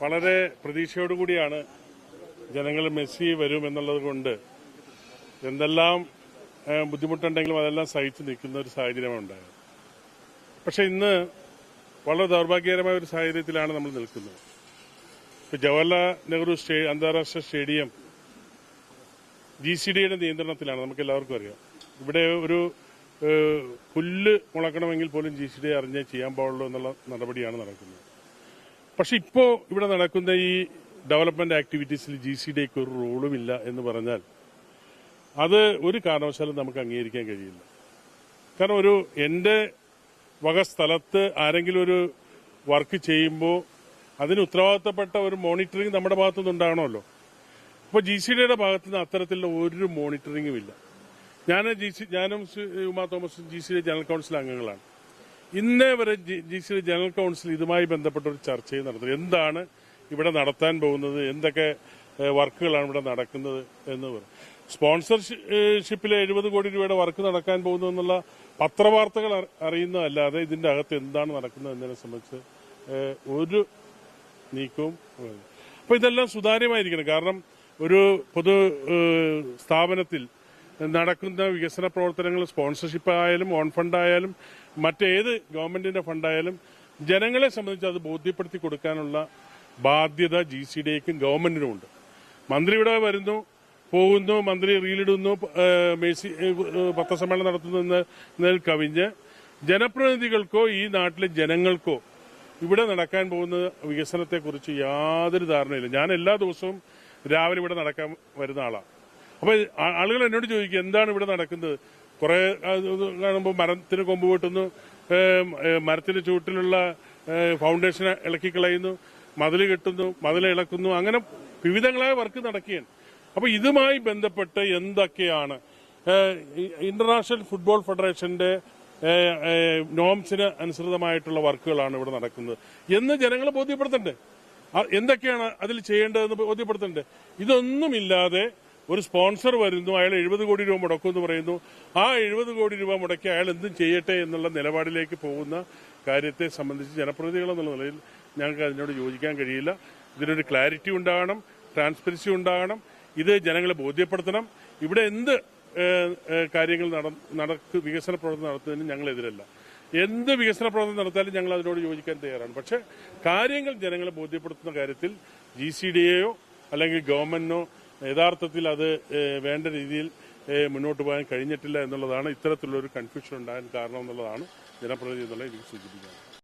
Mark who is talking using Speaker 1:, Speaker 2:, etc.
Speaker 1: വളരെ പ്രതീക്ഷയോടുകൂടിയാണ് ജനങ്ങൾ മെസ്സി വരും എന്നുള്ളത് കൊണ്ട് എന്തെല്ലാം ബുദ്ധിമുട്ടുണ്ടെങ്കിലും അതെല്ലാം സഹിച്ചു നിൽക്കുന്ന ഒരു സാഹചര്യമാണ് ഉണ്ടായത്. പക്ഷെ ഇന്ന് വളരെ ദൗർഭാഗ്യകരമായ ഒരു സാഹചര്യത്തിലാണ് നമ്മൾ നിൽക്കുന്നത്. ഇപ്പൊ ജവഹർലാൽ നെഹ്റു സ്റ്റേ അന്താരാഷ്ട്ര സ്റ്റേഡിയം ജി സി ഡിയുടെ നിയന്ത്രണത്തിലാണ് നമുക്ക് എല്ലാവർക്കും അറിയാം. ഇവിടെ ഒരു പുല്ല് മുളക്കണമെങ്കിൽ പോലും ജി സി ഡി അറിഞ്ഞേ ചെയ്യാൻ പാടുള്ളൂ എന്നുള്ള നടപടിയാണ് നടക്കുന്നത്. പക്ഷെ ഇപ്പോ ഇവിടെ നടക്കുന്ന ഈ ഡെവലപ്മെന്റ് ആക്ടിവിറ്റീസിൽ ജി സി ഡിക്ക് ഒരു റോളുമില്ല എന്ന് പറഞ്ഞാൽ അത് ഒരു കാരണവശാലും നമുക്ക് അംഗീകരിക്കാൻ കഴിയില്ല. കാരണം ഒരു എന്റെ വക സ്ഥലത്ത് ആരെങ്കിലും ഒരു വർക്ക് ചെയ്യുമ്പോൾ അതിന് ഉത്തരവാദിത്തപ്പെട്ട ഒരു മോണിറ്ററിംഗ് നമ്മുടെ ഭാഗത്തുനിന്ന് ഉണ്ടാകണമല്ലോ അപ്പോൾ ജി സി ഡിയുടെ ഭാഗത്തുനിന്ന് അത്തരത്തിലുള്ള ഒരു മോണിറ്ററിംഗും ഇല്ല. ഞാൻ ജി സി ഞാനും ഉമാ തോമസും G C D general council അംഗങ്ങളാണ്. ഇന്നേ വരെ ജി സി ജനറൽ കൗൺസിൽ ഇതുമായി ബന്ധപ്പെട്ട ഒരു ചർച്ചയും നടത്തുന്നത് എന്താണ് ഇവിടെ നടത്താൻ പോകുന്നത്? എന്തൊക്കെ വർക്കുകളാണ് ഇവിടെ നടക്കുന്നത് എന്ന് പറയും സ്പോൺസർഷിപ്പിൽ എഴുപത് കോടി രൂപയുടെ വർക്ക് നടക്കാൻ പോകുന്നു എന്നുള്ള പത്രവാർത്തകൾ അറി- അറിയുന്നതല്ലാതെ ഇതിന്റെ അകത്ത് എന്താണ് നടക്കുന്നത് എന്നതിനെ സംബന്ധിച്ച് ഒരു നീക്കവും അപ്പൊ ഇതെല്ലാം സുതാര്യമായിരിക്കണം. കാരണം ഒരു പൊതു സ്ഥാപനത്തിൽ നടക്കുന്ന വികസന പ്രവർത്തനങ്ങൾ സ്പോൺസർഷിപ്പ് ആയാലും ഓൺ ഫണ്ടായാലും മറ്റേത് ഗവൺമെന്റിന്റെ ഫണ്ടായാലും ജനങ്ങളെ സംബന്ധിച്ച് അത് ബോധ്യപ്പെടുത്തി കൊടുക്കാനുള്ള ബാധ്യത ജി സി ഡിക്കും ഗവൺമെന്റിനും ഉണ്ട്. മന്ത്രി ഇവിടെ വരുന്നു പോകുന്നു മന്ത്രി റീലിടുന്നു മേസി പത്രസമ്മേളനം നടത്തുന്നു എന്ന് എന്നതിൽ കവിഞ്ഞ് ജനപ്രതിനിധികൾക്കോ ഈ നാട്ടിലെ ജനങ്ങൾക്കോ ഇവിടെ നടക്കാൻ പോകുന്ന വികസനത്തെക്കുറിച്ച് യാതൊരു ധാരണയില്ല. ഞാൻ എല്ലാ ദിവസവും രാവിലെ ഇവിടെ നടക്കാൻ വരുന്ന ആളാണ് അപ്പൊ ആളുകൾ എന്നോട് ചോദിക്കും എന്താണ് ഇവിടെ നടക്കുന്നത്? കുറെ കാണുമ്പോൾ മരത്തിന് കൊമ്പ് ചൂട്ടിലുള്ള മരത്തിന്റെ ചുവട്ടിലുള്ള ഫൗണ്ടേഷൻ ഇളക്കി കളയുന്നു മതിൽ കെട്ടുന്നു മതിൽ ഇളക്കുന്നു അങ്ങനെ വിവിധങ്ങളായ വർക്ക് നടക്കുകയാണ്. അപ്പൊ ഇതുമായി ബന്ധപ്പെട്ട് എന്തൊക്കെയാണ്? ഇന്റർനാഷണൽ ഫുട്ബോൾ ഫെഡറേഷന്റെ നോംസിന് അനുസൃതമായിട്ടുള്ള വർക്കുകളാണ് ഇവിടെ നടക്കുന്നത്. എന്ന് ജനങ്ങളെ ബോധ്യപ്പെടുത്തണ്ടേ? എന്തൊക്കെയാണ് അതിൽ ചെയ്യേണ്ടതെന്ന് ബോധ്യപ്പെടുത്തണ്ടേ? ഇതൊന്നുമില്ലാതെ ഒരു സ്പോൺസർ വരുന്നു അയാൾ എഴുപത് കോടി രൂപ മുടക്കുമെന്ന് പറയുന്നു. ആ എഴുപത് കോടി രൂപ മുടക്കി അയാൾ എന്തും ചെയ്യട്ടെ എന്നുള്ള നിലപാടിലേക്ക് പോകുന്ന കാര്യത്തെ സംബന്ധിച്ച് ജനപ്രതിനിധികൾ എന്നുള്ള നിലയിൽ ഞങ്ങൾക്ക് അതിനോട് യോജിക്കാൻ കഴിയില്ല. ഇതിനൊരു ക്ലാരിറ്റി ഉണ്ടാകണം ട്രാൻസ്പെറൻസി ഉണ്ടാകണം ഇത് ജനങ്ങളെ ബോധ്യപ്പെടുത്തണം. ഇവിടെ എന്ത് കാര്യങ്ങൾ നട- നടക്ക് വികസന പ്രവർത്തനം നടത്തുന്നതിന് ഞങ്ങളെതിരല്ല എന്ത് വികസന പ്രവർത്തനം നടത്താലും ഞങ്ങൾ അതിനോട് യോജിക്കാൻ തയ്യാറാണ്. പക്ഷേ കാര്യങ്ങൾ ജനങ്ങളെ ബോധ്യപ്പെടുത്തുന്ന കാര്യത്തിൽ ജി അല്ലെങ്കിൽ ഗവൺമെന്റിനോ യഥാർത്ഥത്തിൽ അത് വേണ്ട രീതിയിൽ മുന്നോട്ട് പോകാൻ കഴിഞ്ഞിട്ടില്ല എന്നുള്ളതാണ് ഇത്തരത്തിലുള്ള ഒരു കൺഫ്യൂഷൻ ഉണ്ടാകാൻ കാരണം എന്നുള്ളതാണ് ജനപ്രതിനിധി എന്നുള്ള എനിക്ക് സൂചിപ്പിക്കുന്നത്.